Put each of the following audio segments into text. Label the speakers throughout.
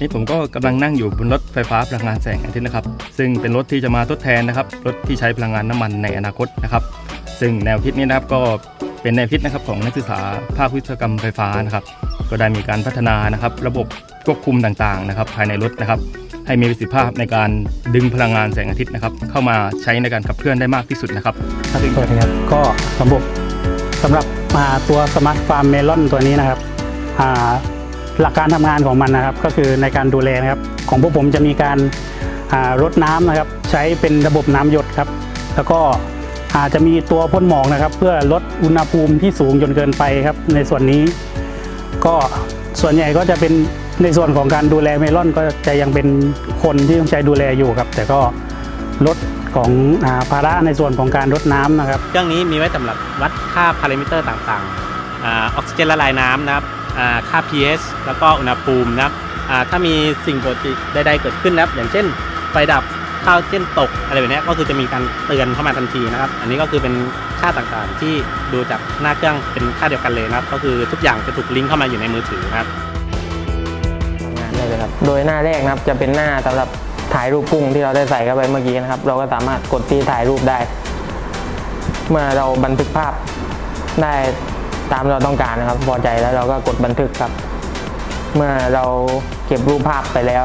Speaker 1: นี่ผมก็กำลังนั่งอยู่บนรถไฟฟ้าพลังงานแสงอาทิตย์นะครับ ซึ่งเป็นรถที่จะมาทดแทนนะครับรถที่ใช้พลังงานน้ำมันในอนาคตนะครับ ซึ่งแนวคิดนี้นะครับก็เป็นแนวคิดนะครับของนักศึกษาภาควิศวกรรมไฟฟ้านะครับ ก็ได้มีการพัฒนานะครับ ระบบควบคุมต่างๆนะครับ ภายในรถนะครับ ให้มีประสิทธิภาพในการดึงพลังงานแสงอาทิตย์นะครับ เข้ามาใช้ในการขับเคลื่อนได้มากที่สุดนะครับ
Speaker 2: ครับสวัสดีครับก็ระบบสำหรับมาตัวสมาร์ทฟาร์มเมลอนตัวนี้นะครับอ่า หลักการทำงานของมันนะครับ ก็คือในการดูแลนะครับ ของพวกผมจะมีการรดน้ำนะครับ ใช้เป็นระบบน้ำหยดครับ แล้วก็อาจจะมีตัวพ่นหมอกนะครับ เพื่อลดอุณหภูมิที่สูงจนเกินไปครับ ในส่วนนี้ ก็ส่วนใหญ่ก็จะเป็นในส่วนของการดูแลเมลอนก็จะยังเป็นคนที่ต้องใช้ดูแลอยู่ครับ แต่ก็ลดของอาภาระในส่วนของการรดน้ำนะครับ
Speaker 3: เครื่องนี้มีไว้สำหรับวัดค่าพารามิเตอร์ต่างๆออกซิเจนละลายน้ำนะครับ ค่า pH แล้วก็อุณหภูมินะครับอ่าถ้ามีสิ่งปกติใดๆเกิดขึ้นนะครับ อย่างเช่นไฟดับข้าวเช่นตกอะไรแบบนี้ก็คือจะมีการเตือนเข้ามาทันทีนะครับ อันนี้ก็คือเป็นค่าต่างๆที่ดูจากหน้าเครื่องเป็นค่าเดียวกันเลยนะครับ ก็คือทุกอย่างจะถูกลิงก์เข้ามาอยู่ในมือถือนะครับ
Speaker 4: ทำงานได้เลยครับโดยหน้าแรกนะครับจะเป็นหน้าสำหรับถ่ายรูปกุ้งที่เราได้ใส่เข้าไปเมื่อกี้นะครับ เราก็สามารถกดที่ถ่ายรูปได้ เมื่อเราบันทึกภาพได้ ตามเราต้องการนะครับ พอใจแล้วเราก็กดบันทึกครับ เมื่อเราเก็บรูปภาพไปแล้ว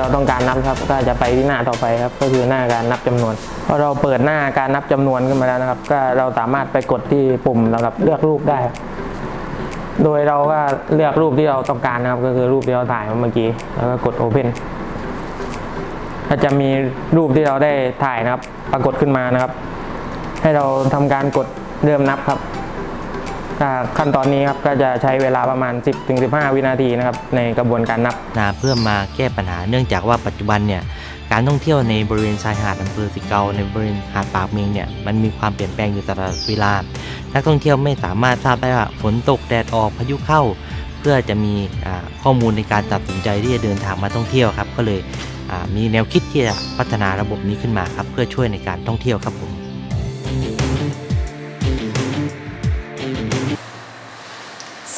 Speaker 4: เราต้องการนับครับก็จะไปที่หน้าต่อไปครับ ก็คือหน้าการนับจำนวนพอเราเปิดหน้าการนับจำนวนขึ้นมาแล้วนะครับ ก็เราสามารถไปกดที่ปุ่มสำหรับเลือกรูปได้ โดยเราก็เลือกรูปที่เราต้องการนะครับ ก็คือรูปที่เราถ่ายมาเมื่อกี้แล้วก็กด Open ก็จะมีรูปที่เราได้ถ่ายนะครับ ปรากฏขึ้นมานะครับ ให้เราทำการกดเริ่มนับครับ อ่าขั้นตอนนี้ครับก็จะใช้เวลาประมาณ 10-15 วินาทีนะครับในกระบวนการนับ
Speaker 5: นะเพื่อมาแก้ปัญหาเนื่องจากว่าปัจจุบันเนี่ยการท่องเที่ยวในบริเวณชายหาดอำเภอสิเกาในบริเวณหาดปากเมงเนี่ยมันมีความเปลี่ยนแปลงอยู่ตลอดเวลา นักท่องเที่ยวไม่สามารถทราบได้ว่าฝนตกแดดออกพายุเข้า เพื่อจะมีข้อมูลในการตัดสินใจที่จะเดินทางมาท่องเที่ยวครับ ก็เลยมีแนวคิดที่จะพัฒนาระบบนี้ขึ้นมาครับเพื่อช่วยในการท่องเที่ยวครับผม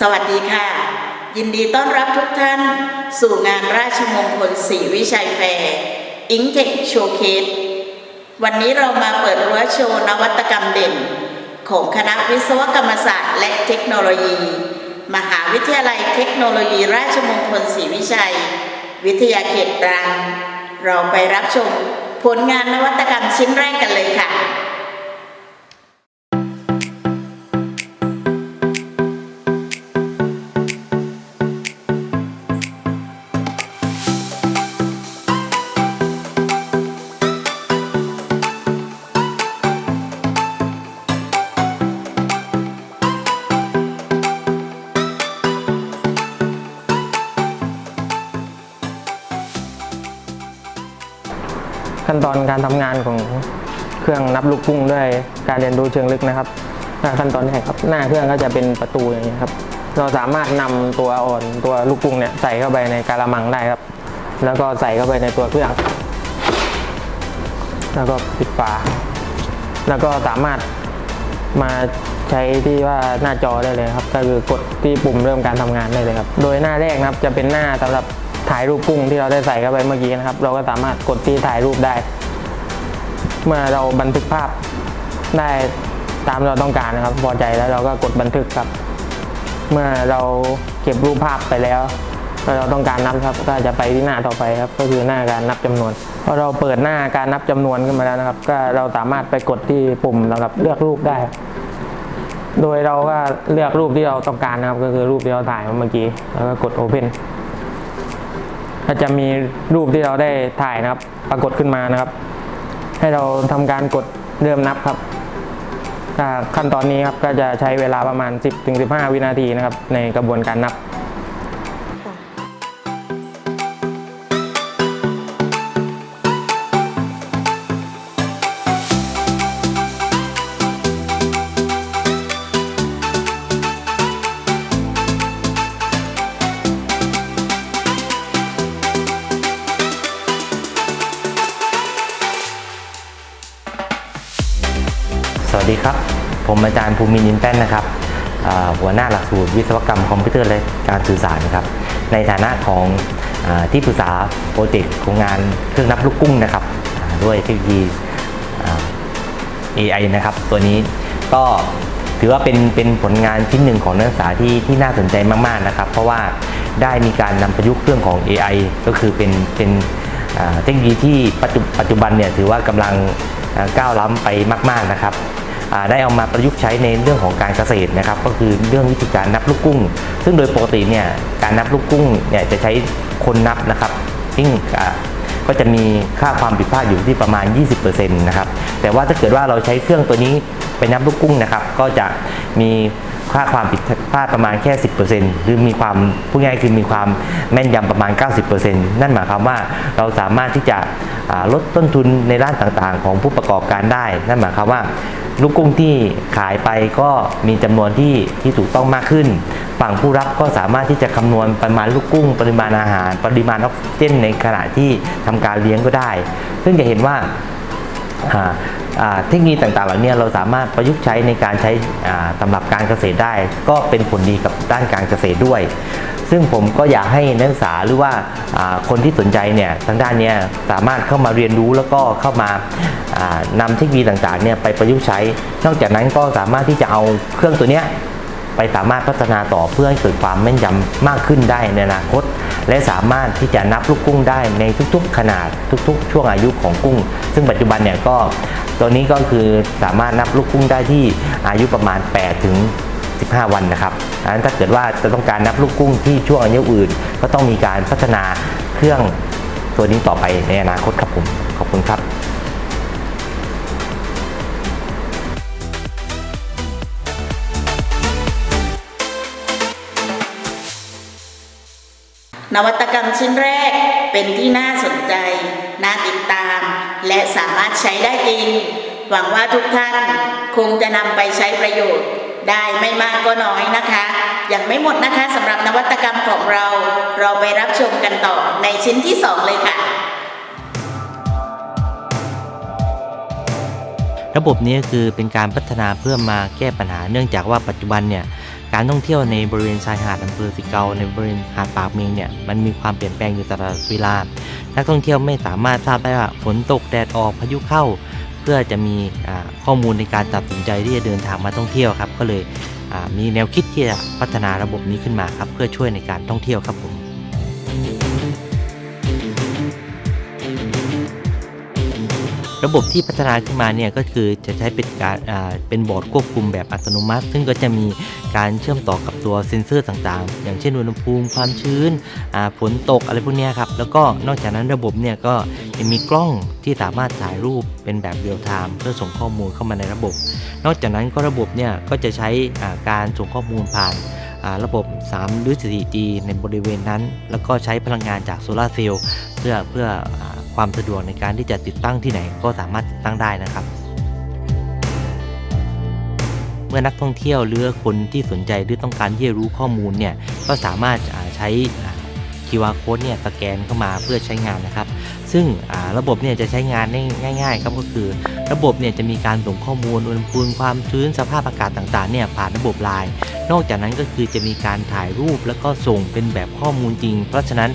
Speaker 6: สวัสดีค่ะ ยินดีต้อนรับทุกท่าน สู่งานราชมงคลศรีวิชัยแฟร์อิงเทคโชว์เคสวันนี้เรามาเปิดรั้วโชว์นวัตกรรมเด่น ของคณะวิศวกรรมศาสตร์และเทคโนโลยี มหาวิทยาลัยเทคโนโลยีราชมงคลศรีวิชัย วิทยาเขตตรัง เราไปรับชมผลงานนวัตกรรมชิ้นแรกกันเลยค่ะ
Speaker 4: อนการทำงานของเครื่องนับลูกกุ้งด้วยการเรียนรู้เชิงลึกนะครับอ่าขั้นตอนแรกครับ หน้าเครื่องก็จะเป็นประตูอย่างนี้ยครับ เราสามารถนำตัวอ่อนตัวลูกกุ้งเนี่ยใส่เข้าไปในกาละมังได้ครับ แล้วก็ใส่เข้าไปในตัวเครื่อง แล้วก็ปิดฝา แล้วก็สามารถมาใช้ที่ว่าหน้าจอได้เลยครับ ก็คือกดที่ปุ่มเริ่มการทำงานได้เลยครับ โดยหน้าแรกนะครับจะเป็นหน้าสำหรับถ่ายรูปกุ้งที่เราได้ใส่เข้าไปเมื่อกี้นะครับ เราก็สามารถกดที่ถ่ายรูปได้ เมื่อเราบันทึกภาพได้ตามเราต้องการนะครับ พอใจแล้วเราก็กดบันทึกครับ เมื่อเราเก็บรูปภาพไปแล้วแล้วเราต้องการนับครับก็จะไปที่หน้าต่อไปครับ ก็คือหน้าการนับจำนวนพอเราเปิดหน้าการนับจำนวนขึ้นมาแล้วนะครับ ก็เราสามารถไปกดที่ปุ่มสำหรับเลือกรูปได้ โดยเราก็เลือกรูปที่เราต้องการนะครับ ก็คือรูปที่เราถ่ายมาเมื่อกี้แล้วก็กด Open ก็จะมีรูปที่เราได้ถ่ายนะครับ ปรากฏขึ้นมานะครับ ให้เราทำการกดเริ่มนับครับขั้นตอนนี้ครับก็จะใช้เวลาประมาณ 10-15 วินาทีนะครับในกระบวนการนับ
Speaker 5: ผมอาจารย์ภูมินินแป้นนะครับหัวหน้าหลักสูตรวิศวกรรมคอมพิวเตอร์และการสื่อสารครับ ในฐานะของอที่ปรึกษาโปรเจกต์โครงงานเครื่องนับลูกกุ้งนะครับ ด้วยเทคโนโลยีอ่า AI นะครับ ตัวนี้ก็ถือว่าเป็นเป็นผลงานชิ้นหนึ่งของนักศึกษาที่ที่น่าสนใจมาก ๆ นะครับ เพราะว่าได้มีการนำประยุกต์เรื่องของ AI ก็คือเป็นเป็นเทคโนโลยีที่ปัจจุปัจจุบันเนี่ยถือว่ากำลังก้าวล้ำไปมาก ๆ นะครับ ได้เอามาประยุกต์ใช้ในเรื่องของการเกษตรนะครับ ก็คือเรื่องวิธีการนับลูกกุ้ง ซึ่งโดยปกติเนี่ยการนับลูกกุ้งเนี่ยจะใช้คนนับนะครับซึ่งก็จะมีค่าความผิดพลาดอยู่ที่ประมาณ 20%นะครับแต่ว่าถ้าเกิดว่าเราใช้เครื่องตัวนี้ไปนับลูกกุ้งนะครับ ก็จะมี ค่าความผิดพลาดประมาณแค่ 10%หรือมีความพูดง่ายคือมีความแม่นยำประมาณ 90%นั่นหมายความว่าเราสามารถที่จะลดต้นทุนในด้านต่างๆ ของผู้ประกอบการได้ นั่นหมายความว่าลูกกุ้งที่ขายไปก็มีจำนวนที่ที่ถูกต้องมากขึ้น ฝั่งผู้รับก็สามารถที่จะคำนวณปริมาณลูกกุ้ง ปริมาณอาหาร ปริมาณออกซิเจนในขณะที่ทำการเลี้ยงก็ได้ ซึ่งจะเห็นว่า เทคโนโลยีต่างๆเหล่านี้เราสามารถประยุกต์ใช้ในการใช้สำหรับการเกษตรได้ ก็เป็นผลดีกับด้านการเกษตรด้วย ซึ่งผมก็อยากให้นักศึกษาหรือว่าคนที่สนใจเนี่ยทางด้านนี้สามารถเข้ามาเรียนรู้แล้วก็เข้ามาอ่านำเทคโนโลยีต่างๆเนี่ยไปประยุกต์ใช้ นอกจากนั้นก็สามารถที่จะเอาเครื่องตัวเนี้ย ไปสามารถพัฒนาต่อเพื่อให้เกิดความแม่นยำมากขึ้นได้ในอนาคต และสามารถที่จะนับลูกกุ้งได้ในทุกๆ ขนาดทุกๆ ช่วงอายุของกุ้ง ซึ่งปัจจุบันเนี่ยก็ตัวนี้ก็คือสามารถนับลูกกุ้งได้ที่อายุประมาณ 8 ถึง 15 วันนะครับดังนั้นถ้าเกิดว่าจะต้องการนับลูกกุ้งที่ช่วงอายุอื่น ก็ต้องมีการพัฒนาเครื่องตัวนี้ต่อไปในอนาคตครับผม ขอบคุณครับ
Speaker 6: นวัตกรรมชิ้นแรกเป็นที่น่าสนใจ น่าติดตาม และสามารถใช้ได้จริง หวังว่าทุกท่านคงจะนำไปใช้ประโยชน์ ได้ไม่มากก็น้อยนะคะ ยังไม่หมดนะคะสำหรับนวัตกรรมของเรา เราไปรับชมกันต่อในชิ้นที่สองเลยค่ะ
Speaker 5: ระบบนี้คือเป็นการพัฒนาเพื่อมาแก้ปัญหาเนื่องจากว่าปัจจุบันเนี่ย การท่องเที่ยวในบริเวณชายหาดอำเภอสิเกาในบริเวณหาดปากเมงเนี่ยมันมีความเปลี่ยนแปลงอยู่ตลอดเวลา นักท่องเที่ยวไม่สามารถทราบได้ว่าฝนตกแดดออกพายุเข้า เพื่อจะมีข้อมูลในการตัดสินใจที่จะเดินทางมาท่องเที่ยวครับ ก็เลยมีแนวคิดที่จะพัฒนาระบบนี้ขึ้นมาครับเพื่อช่วยในการท่องเที่ยวครับผม ระบบที่พัฒนาขึ้นมาเนี่ยก็คือจะใช้เป็นการเป็นบอร์ดควบคุมแบบอัตโนมัติ ซึ่งก็จะมีการเชื่อมต่อกับตัวเซ็นเซอร์ต่างๆ อย่างเช่นอุณหภูมิความชื้นฝนตกอะไรพวกนี้ครับ แล้วก็นอกจากนั้นระบบเนี่ยก็ยังมีกล้องที่สามารถถ่ายรูปเป็นแบบเรียลไทม์เพื่อส่งข้อมูลเข้ามาในระบบ นอกจากนั้นก็ระบบเนี่ยก็จะใช้การส่งข้อมูลผ่านระบบ 3 หรือ 4G ในบริเวณนั้น แล้วก็ใช้พลังงานจากโซลาร์เซลล์เพื่อเพื่ออ ความสะดวกในการที่จะติดตั้งที่ไหนก็สามารถติดตั้งได้นะครับ เมื่อนักท่องเที่ยวหรือคนที่สนใจหรือต้องการที่จะรู้ข้อมูลเนี่ยก็สามารถใช้อ่า QR code เนี่ยสแกนเข้ามาเพื่อใช้งานนะครับ ซึ่งระบบเนี่ยจะใช้งานได้ง่ายๆครับก็คือ ระบบเนี่ยจะมีการส่งข้อมูลอุณหภูมิความชื้นสภาพอากาศต่างๆเนี่ยผ่านระบบไลน์นอกจากนั้นก็คือจะมีการถ่ายรูปแล้วก็ส่งเป็นแบบข้อมูลจริง เพราะฉะนั้น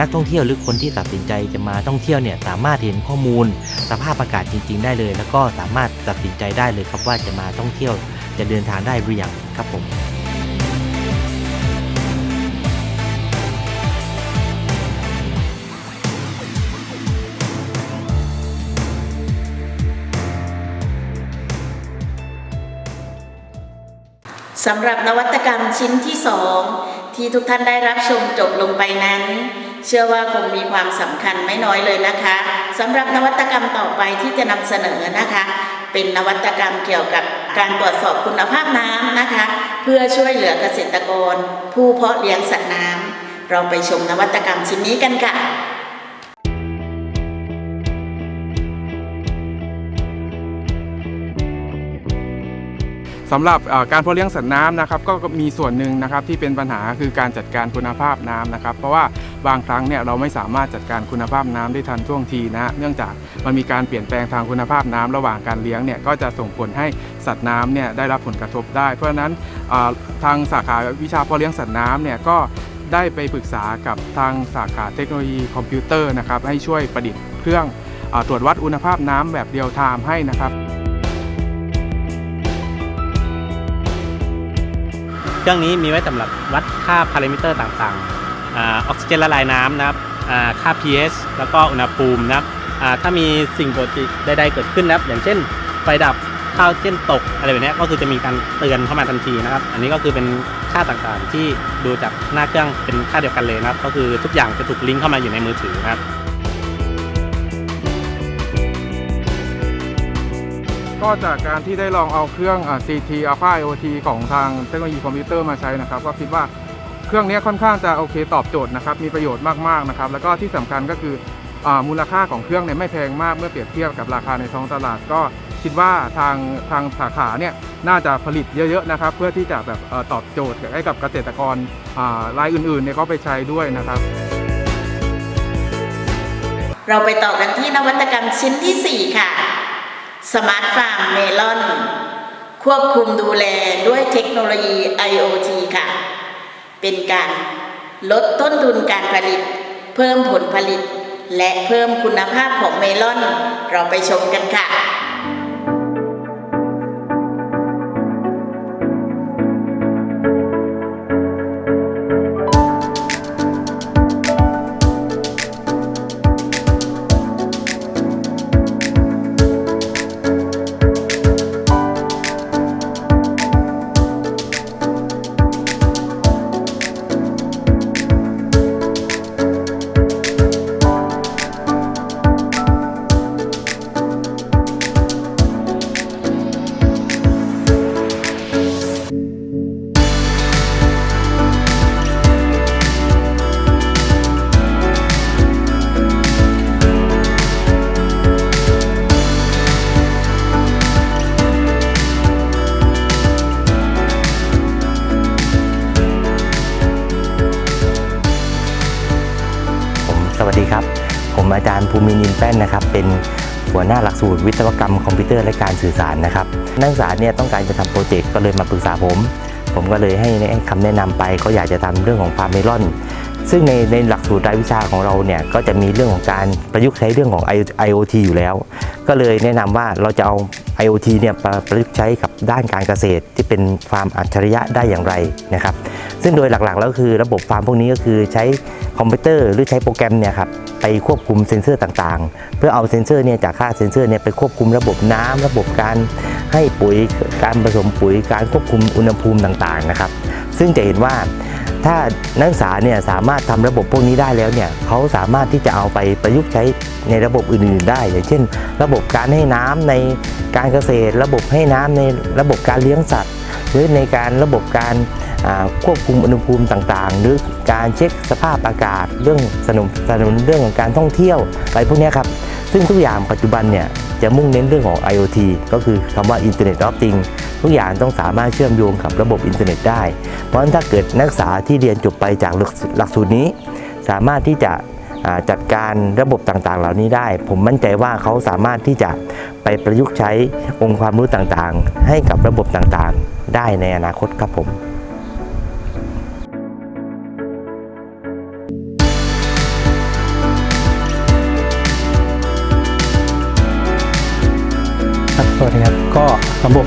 Speaker 5: นักท่องเที่ยวหรือคนที่ตัดสินใจจะมาท่องเที่ยวเนี่ยสามารถเห็นข้อมูล สภาพอากาศจริง ๆ ได้เลย แล้วก็สามารถตัดสินใจได้เลยครับว่าจะมาท่องเที่ยวจะเดินทางได้หรือยังครับผม
Speaker 6: สำหรับนวัตกรรมชิ้นที่สองที่ทุกท่านได้รับชมจบลงไปนั้น เชื่อว่าคงมีความสำคัญไม่น้อยเลยนะคะสำหรับนวัตกรรมต่อไปที่จะนำเสนอนะคะ เป็นนวัตกรรมเกี่ยวกับการตรวจสอบคุณภาพน้ำนะคะ เพื่อช่วยเหลือเกษตรกร ผู้เพาะเลี้ยงสัตว์น้ำเราไปชมนวัตกรรมชิ้นนี้กันค่ะ
Speaker 7: สำหรับการเพาะเลี้ยงสัตว์น้ำนะครับก็มีส่วนหนึ่งนะครับที่เป็นปัญหาคือการจัดการคุณภาพน้ำนะครับ เพราะว่า บางครั้งเนี่ยเราไม่สามารถจัดการคุณภาพน้ำได้ทันท่วงทีนะเนื่องจากมันมีการเปลี่ยนแปลงทางคุณภาพน้ำระหว่างการเลี้ยงเนี่ยก็จะส่งผลให้สัตว์น้ำเนี่ยได้รับผลกระทบได้ เพราะฉะนั้นทางสาขาวิชาพาะเลี้ยงสัตว์น้ำเนี่ยก็ได้ไปปรึกษากับทางสาขาเทคโนโลยีคอมพิวเตอร์นะครับให้ช่วยประดิษฐ์เครื่องอตรวจวัดอุณหภาพน้ำแบบเรียลไทม์ให้นะครับ
Speaker 3: เครื่องนี้มีไว้สำหรับวัดค่าพารามิเตอร์ต่างๆ ออกซิเจนละลายน้ำนะครับอ่าค่า pH แล้วก็อุณหภูมินะครับถ้ามีสิ่งปกติใดๆเกิดขึ้นนะครับ อย่างเช่นไฟดับข้าวเช่นตกอะไรแบบนี้ก็คือจะมีการเตือนเข้ามาทันทีนะครับ อันนี้ก็คือเป็นค่าต่างๆที่ดูจากหน้าเครื่องเป็นค่าเดียวกันเลยนะครับ ก็คือทุกอย่างจะถูกลิงก์เข้ามาอยู่ในมือถือนะครับ
Speaker 7: ก็จากการที่ได้ลองเอาเครื่อง CT Alpha IoT ของทางเทคโนโลยีคอมพิวเตอร์มาใช้นะครับ ก็คิดว่า เครื่องนี้ค่อนข้างจะโอเคตอบโจทย์นะครับมีประโยชน์มากๆนะครับแล้วก็ที่สำคัญก็คืออมูลค่าของเครื่องเนี่ยไม่แพงมากเมื่อเปรียบเทียบกับราคาในท้องตลาด ก็คิดว่าทางทางสาขาเนี่ยน่าจะผลิตเยอะๆนะครับ เพื่อที่จะแบบอตอบโจทย์ให้กับเกษตรกรรายอื่นๆเนี่ยก็ไปใช้ด้วยนะครับ
Speaker 6: เราไปต่อกันที่นวัตกรรมชิ้นที่ 4 ค่ะ สมาร์ทฟาร์มเมลอน ควบคุมดูแลด้วยเทคโนโลยี IoT ค่ะ เป็นการลดต้นทุนการผลิต เพิ่มผลผลิต และเพิ่มคุณภาพของเมลอน เราไปชมกันค่ะ
Speaker 5: แป้นนะครับ เป็นหัวหน้าหลักสูตรวิศวกรรมคอมพิวเตอร์และการสื่อสารนะครับ นักศึกษาเนี่ยต้องการจะทำโปรเจกต์ก็เลยมาปรึกษาผม ผมก็เลยให้คำแนะนำไปก็อยากจะทำเรื่องของฟาร์มเมลอน ซึ่งในในหลักสูตรรายวิชาของเราเนี่ยก็จะมีเรื่องของการประยุกต์ใช้เรื่องของ IoT อยู่แล้ว ก็เลยแนะนำว่าเราจะเอา IoT เนี่ยประยุกต์ใช้กับด้านการเกษตรที่เป็นฟาร์มอัจฉริยะได้อย่างไรนะครับ ซึ่งโดยหลักๆแล้วคือระบบฟาร์มพวกนี้ก็คือใช้คอมพิวเตอร์หรือใช้โปรแกรมเนี่ยครับไปควบคุมเซ็นเซอร์ต่างๆ เพื่อเอาเซ็นเซอร์เนี่ยจากค่าเซ็นเซอร์เนี่ยไปควบคุมระบบน้ำระบบการให้ปุ๋ยการผสมปุ๋ยการควบคุมอุณหภูมิต่างๆนะครับ ซึ่งจะเห็นว่า ถ้านักศึกษาเนี่ยสามารถทำระบบพวกนี้ได้แล้วเนี่ยเขาสามารถที่จะเอาไปประยุกต์ใช้ในระบบอื่นๆได้ อย่างเช่น ระบบการให้น้ำในการเกษตร ระบบให้น้ำในระบบการเลี้ยงสัตว์ หรือในการระบบการควบคุมอุณหภูมิต่างๆ หรือการเช็คสภาพอากาศ เรื่องสนับสนุนเรื่องของการท่องเที่ยวอะไรพวกนี้ครับซึ่งทุกอย่างปัจจุบันเนี่ยจะมุ่งเน้นเรื่องของ IoT ก็คือคำว่า Internet of Things ทุกอย่างต้องสามารถเชื่อมโยงกับระบบอินเทอร์เน็ตได้ เพราะฉะนั้นถ้าเกิดนักศึกษาที่เรียนจบไปจากหลักสูตรนี้ สามารถที่จะจัดการระบบต่างๆ เหล่านี้ได้ ผมมั่นใจว่าเขาสามารถที่จะไปประยุกต์ใช้องค์ความรู้ต่างๆ ให้กับระบบต่างๆ ได้ในอนาคตครับผม
Speaker 2: ครับสวัสดีครับ ก็ระบบ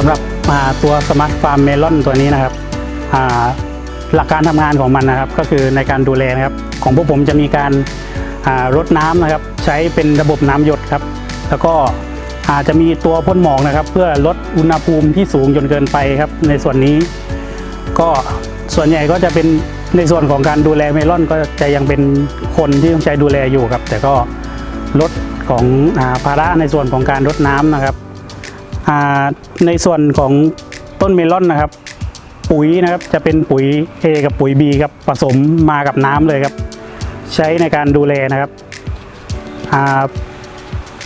Speaker 2: สำหรับมาตัวสมาร์ทฟาร์มเมลอนตัวนี้นะครับหลักการทำงานของมันนะครับก็คือในการดูแลนะครับ ของพวกผมจะมีการารดน้ำนะครับ ใช้เป็นระบบน้ำหยดครับ แล้วก็อาจจะมีตัวพ่นหมอกนะครับ เพื่อลดอุณหภูมิที่สูงจนเกินไปครับ ในส่วนนี้ ก็ส่วนใหญ่ก็จะเป็นในส่วนของการดูแลเมลอนก็จะยังเป็นคนที่ต้องใช้ดูแลอยู่ครับ แต่ก็ลดของอาภาระในส่วนของการรดน้ำนะครับ ในส่วนของต้นเมลอนนะครับ ปุ๋ยนะครับจะเป็นปุ๋ย A กับปุ๋ย B ครับผสมมากับน้ำเลยครับ ใช้ในการดูแลนะครับ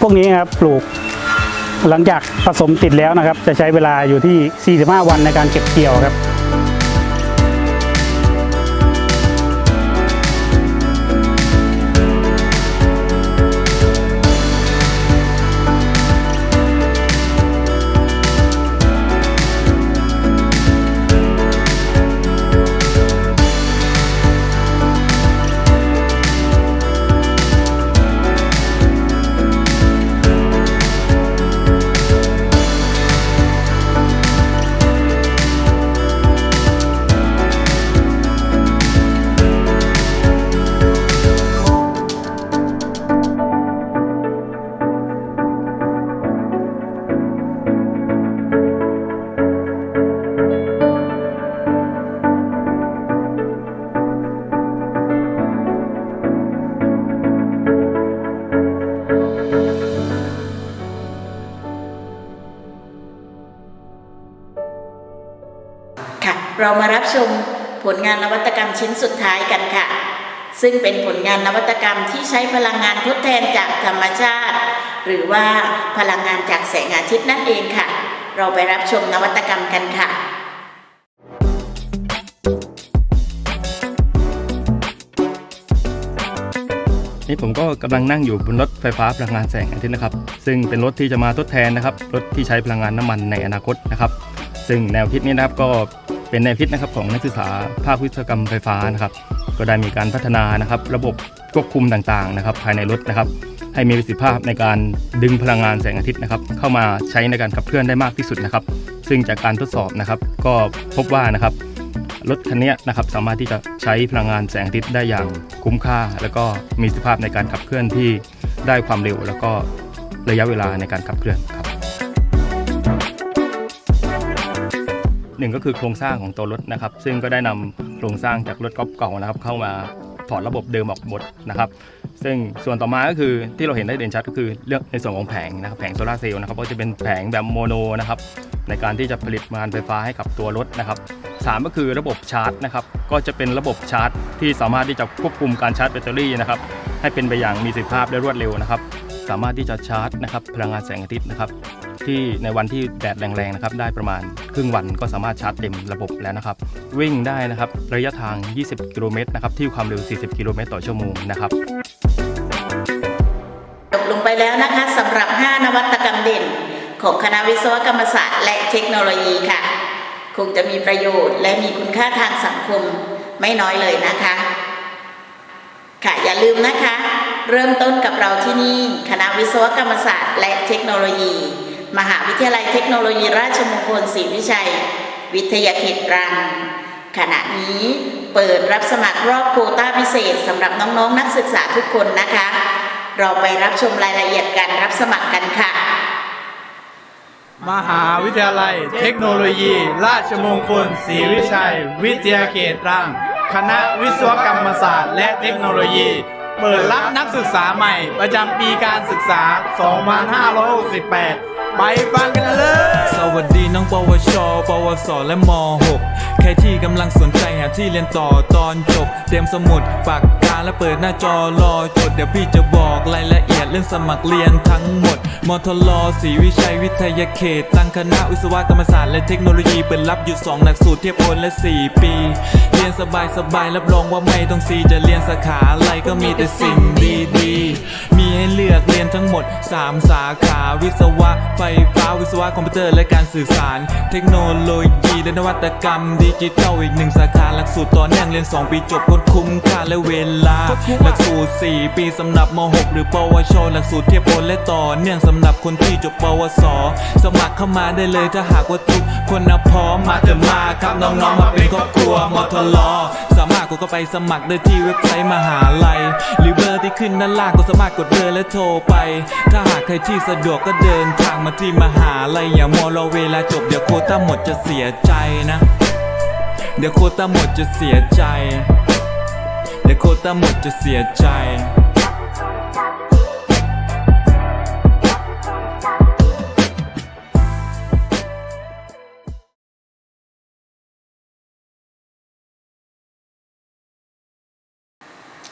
Speaker 2: พวกนี้ครับปลูกหลังจากผสมติดแล้วนะครับ จะใช้เวลาอยู่ที่ 45 วันในการเก็บเกี่ยวครับ ค่ะ
Speaker 6: เรามารับชมผลงานนวัตกรรมชิ้นสุดท้ายกันค่ะ ซึ่งเป็นผลงานนวัตกรรมที่ใช้พลังงานทดแทนจากธรรมชาติ หรือว่าพลังงานจากแสงอาทิตย์นั่นเองค่ะ เราไปรับชมนวัตกรรมกันค่ะ
Speaker 1: นี่ผมก็กำลังนั่งอยู่บนรถไฟฟ้าพลังงานแสงอาทิตย์นะครับ ซึ่งเป็นรถที่จะมาทดแทนนะครับ รถที่ใช้พลังงานน้ำมันในอนาคตนะครับ ซึ่งแนวคิดนี้นะครับก็เป็นแนวคิดนะครับของนักศึกษาภาควิศวกรรมไฟฟ้านะครับก็ได้มีการพัฒนานะครับ ระบบควบคุมต่างๆนะครับ ภายในรถนะครับ ให้มีประสิทธิภาพในการดึงพลังงานแสงอาทิตย์นะครับ เข้ามาใช้ในการขับเคลื่อนได้มากที่สุดนะครับ ซึ่งจากการทดสอบนะครับ ก็พบว่านะครับรถคันนี้นะครับสามารถที่จะใช้พลังงานแสงอาทิตย์ได้อย่างคุ้มค่า แล้วก็มีประสิทธิภาพในการขับเคลื่อนที่ได้ความเร็ว แล้วก็ระยะเวลาในการขับเคลื่อนครับ หนึ่งก็คือโครงสร้างของตัวรถนะครับ ซึ่งก็ได้นำโครงสร้างจากรถก๊อปเก่านะครับ เข้ามาถอดระบบเดิมออกหมดนะครับ ซึ่งส่วนต่อมาก็คือที่เราเห็นได้เด่นชัดก็คือเรื่องในส่วนของแผงนะครับแผงโซลาเซลล์นะครับก็จะเป็นแผงแบบโมโนนะครับในการที่จะผลิตพลังานไฟฟ้าให้กับตัวรถนะครับสามก็คือระบบชาร์จนะครับก็จะเป็นระบบชาร์จ ที่สามารถที่จะควบคุมการชาร์จแบตเตอรี่นะครับให้เป็นไปอย่างมีประสิทธิภาพและรวดเร็วนะครับ สามารถที่จะชาร์จนะครับพลังงานแสงอาทิตย์นะครับที่ในวันที่แดดแรงๆนะครับได้ประมาณครึ่งวันก็สามารถชาร์จเต็มระบบแล้วนะครับ วิ่งได้นะครับระยะทาง 20 กิโลเมตรนะครับที่ความเร็ว 40 กิโลเมตรต่อชั่วโมงนะครับ
Speaker 6: จบลงไปแล้วนะคะสำหรับ 5 นวัตกรรมเด่น ของคณะวิศวกรรมศาสตร์ และเทคโนโลยีค่ะ คงจะมีประโยชน์ และมีคุณค่าทางสังคมไม่น้อยเลยนะคะ ค่ะอย่าลืมนะคะ เริ่มต้นกับเราที่นี่ คณะวิศวกรรมศาสตร์ และเทคโนโลยี มหาวิทยาลัยเทคโนโลยีราชมงคลศรีวิชัย วิทยาเขตรังขณะนี้เปิดรับสมัครรอบโควต้าพิเศษสำหรับน้องๆนนักศึกษาทุกคนนะคะ เราไปรับชมรายละเอียดการรับสมัครกันค่ะ
Speaker 8: มหาวิทยาลัยเทคโนโลยี ราชมงคลศรีวิชัย วิทยาเขตรังคณะวิศวกรรมศาสตร์ และเทคโนโลยี เปิดรับนักศึกษาใหม่ ประจำปีการศึกษา 2568 ไปฟังกันเลย
Speaker 9: สวัสดีน้องปวช ปวส และม .6 ใครที่กำลังสนใจหาที่เรียนต่อตอนจบ เตรียมสมุดปากกา และเปิดหน้าจอรอจดเดี๋ยวพี่จะบอกรายละเอียดเรื่องสมัครเรียนทั้งหมด มทลศรีวิชัยวิทยาเขต ตั้งคณะวิศวกรรมศาสตร์และเทคโนโลยีเปิดรับอยู่ 2 หลักสูตรเทียบโอนและ 4 ปี เรียนสบายสบายรับรองว่าไม่ต้องซีจะเรียนสาขาอะไรก็มีแต่สิ่งดีๆมี ให้เลือกเรียนทั้งหมด 3 สาขาวิศวะ ไฟฟ้าวิศวะคอมพิวเตอร์และการสื่อสาร เทคโนโลยีและนวัตกรรม ดิจิทัลอีกหนึ่งสาขาหลักสูตรต่อเนื่องเรียน 2 ปีจบก็คุ้มค่าและเวลา หลักสูตร 4 ปีสำหรับม .6 หรือปวช หลักสูตรเทียบโอนและต่อเนื่องสำหรับคนที่จบปวส สมัครเข้ามาได้เลยถ้าหากว่าทุกคนนะพร้อมมาเถอะมาครับน้องๆมาเป็นครอบครัวมทลสามารถกดเข้าไปสมัครได้ที่เว็บไซต์มหาลัยหรือเบอร์ที่ขึ้นด้านล่างก็สามารถกดเบอและโทรไป ถ้าหากใครที่สะดวกก็เดินทางมาที่มหาลัยอย่ามอรอเวลาจบเดี๋ยวโคต้าหมดจะเสียใจนะ เดี๋ยวโคต้าหมดจะเสียใจ เดี๋ยวโคต้าหมดจะเสียใจ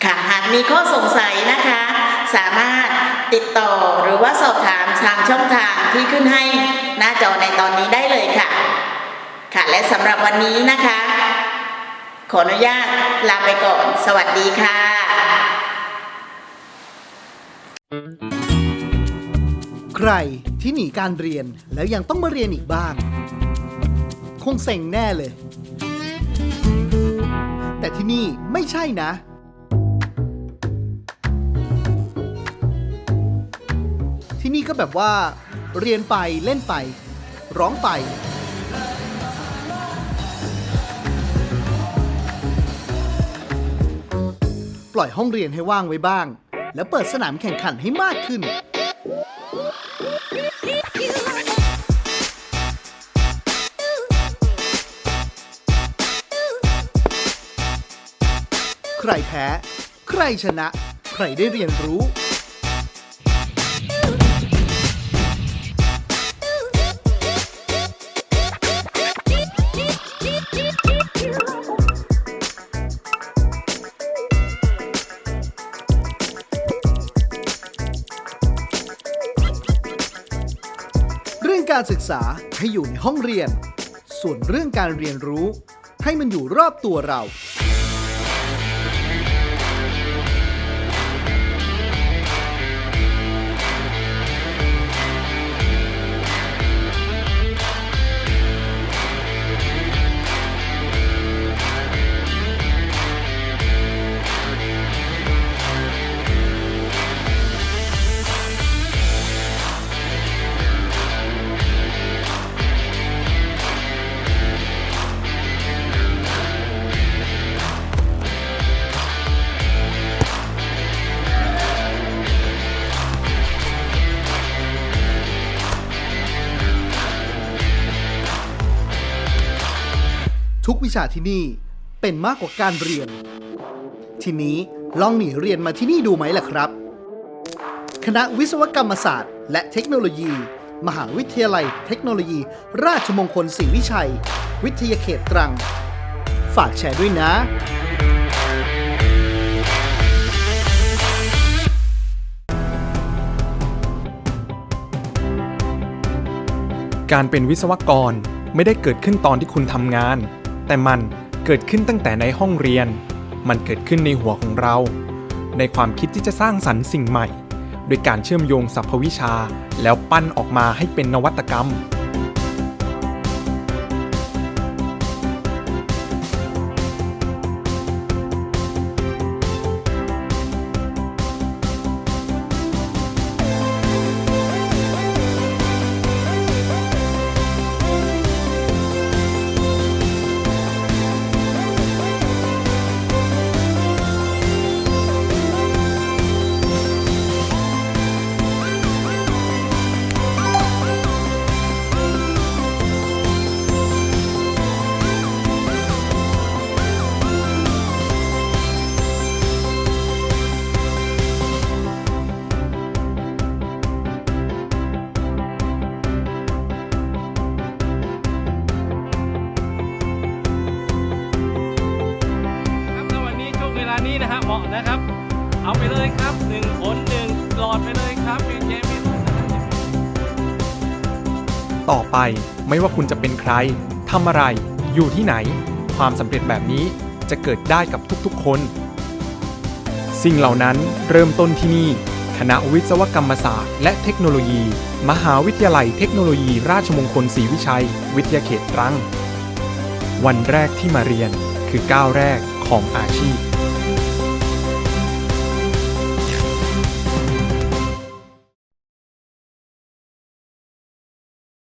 Speaker 6: ค่ะหากมีข้อสงสัยนะคะ สามารถติดต่อหรือว่าสอบถามทางช่องทางที่ขึ้นให้หน้าจอในตอนนี้ได้เลยค่ะ ค่ะและสำหรับวันนี้นะคะ ขออนุญาตลาไปก่อน สวัสดีค่ะ
Speaker 10: ใครที่หนีการเรียนแล้วยังต้องมาเรียนอีกบ้าง คงเซ็งแน่เลย แต่ที่นี่ไม่ใช่นะ ที่นี่ก็แบบว่า เรียนไปเล่นไป ร้องไป ปล่อยห้องเรียนให้ว่างไว้บ้าง แล้วเปิดสนามแข่งขันให้มากขึ้น ใครแพ้ ใครชนะ ใครได้เรียนรู้ การศึกษาให้อยู่ในห้องเรียน ส่วนเรื่องการเรียนรู้ ให้มันอยู่รอบตัวเรา ทุกวิชาที่นี่เป็นมากกว่าการเรียน ทีนี้ลองหนีเรียนมาที่นี่ดูไหมล่ะครับ คณะวิศวกรรมศาสตร์ และเทคโนโลยี มหาวิทยาลัย เทคโนโลยี ราชมงคลศรีวิชัย วิทยาเขตตรัง ฝากแชร์ด้วยนะ
Speaker 11: การเป็นวิศวกรไม่ได้เกิดขึ้นตอนที่คุณทำงาน แต่มันเกิดขึ้นตั้งแต่ในห้องเรียน มันเกิดขึ้นในหัวของเรา ในความคิดที่จะสร้างสรรค์สิ่งใหม่ โดยการเชื่อมโยงสรรพวิชา แล้วปั้นออกมาให้เป็นนวัตกรรม
Speaker 3: เหมาะนะครับ เอาไปเลยครับหนึ่งผลหนึ่งหลอดไปเลยครับเป็นเจมิน
Speaker 11: ต่อไปไม่ว่าคุณจะเป็นใครทำอะไร อยู่ที่ไหน ความสำเร็จแบบนี้จะเกิดได้กับทุกๆคน สิ่งเหล่านั้นเริ่มต้นที่นี่ คณะวิศวกรรมศาสตร์และเทคโนโลยี มหาวิทยาลัยเทคโนโลยี ราชมงคลศรีวิชัย วิทยาเขตตรัง วันแรกที่มาเรียนคือก้าวแรกของอาชีพ